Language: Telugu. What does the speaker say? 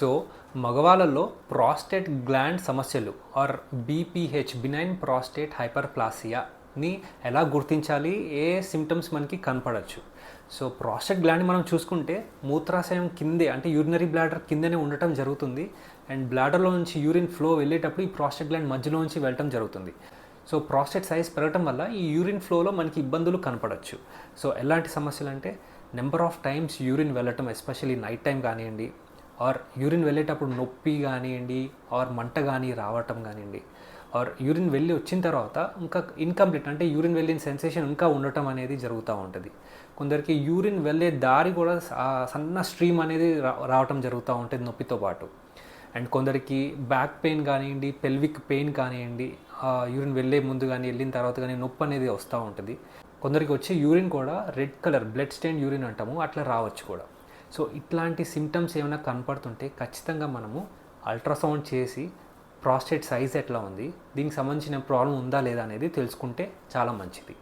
సో మగవాళ్ళలో ప్రాస్టేట్ గ్లాండ్ సమస్యలు ఆర్ బీపీహెచ్ బినైన్ ప్రాస్టేట్ హైపర్ప్లాసియాని ఎలా గుర్తించాలి? ఏ సిమ్టమ్స్ మనకి కనపడచ్చు? సో ప్రాస్టేట్ గ్లాండ్ మనం చూసుకుంటే మూత్రాశయం కిందే అంటే యూరినరీ బ్లాడర్ కిందనే ఉండటం జరుగుతుంది. అండ్ బ్లాడర్లో నుంచి యూరిన్ ఫ్లో వెళ్ళేటప్పుడు ఈ ప్రాస్టేట్ గ్లాండ్ మధ్యలో నుంచి వెళ్ళటం జరుగుతుంది. సో ప్రాస్టేట్ సైజ్ పెరగటం వల్ల ఈ యూరిన్ ఫ్లోలో మనకి ఇబ్బందులు కనపడచ్చు. సో ఎలాంటి సమస్యలు అంటే నెంబర్ ఆఫ్ టైమ్స్ యూరిన్ వెళ్ళటం ఎస్పెషల్లీ నైట్ టైం కానివ్వండి ఆర్ యూరిన్ వెళ్ళేటప్పుడు నొప్పి కానివ్వండి ఆర్ మంట కానీ రావటం కానివ్వండి ఆర్ యూరిన్ వెళ్ళి వచ్చిన తర్వాత ఇంకా ఇన్కంప్లీట్ అంటే యూరిన్ వెళ్ళిన సెన్సేషన్ ఇంకా ఉండటం అనేది జరుగుతూ ఉంటుంది. కొందరికి యూరిన్ వెళ్ళే దారి కూడా సన్న స్ట్రీమ్ అనేది రా రావటం జరుగుతూ ఉంటుంది నొప్పితో పాటు. అండ్ కొందరికి బ్యాక్ పెయిన్ కానివ్వండి పెల్విక్ పెయిన్ కానివ్వండి యూరిన్ వెళ్ళే ముందు కానీ వెళ్ళిన తర్వాత కానీ నొప్పి అనేది వస్తూ ఉంటుంది. కొందరికి వచ్చే యూరిన్ కూడా red colour blood stain urine అంటాము అట్లా రావచ్చు కూడా. సో ఇట్లాంటి సిమ్టమ్స్ ఏమైనా కనపడుతుంటే ఖచ్చితంగా మనము అల్ట్రాసౌండ్ చేసి ప్రాస్టేట్ సైజ్ ఎట్లా ఉంది దీనికి సంబంధించిన ప్రాబ్లం ఉందా లేదా అనేది తెలుసుకుంటే చాలా మంచిది.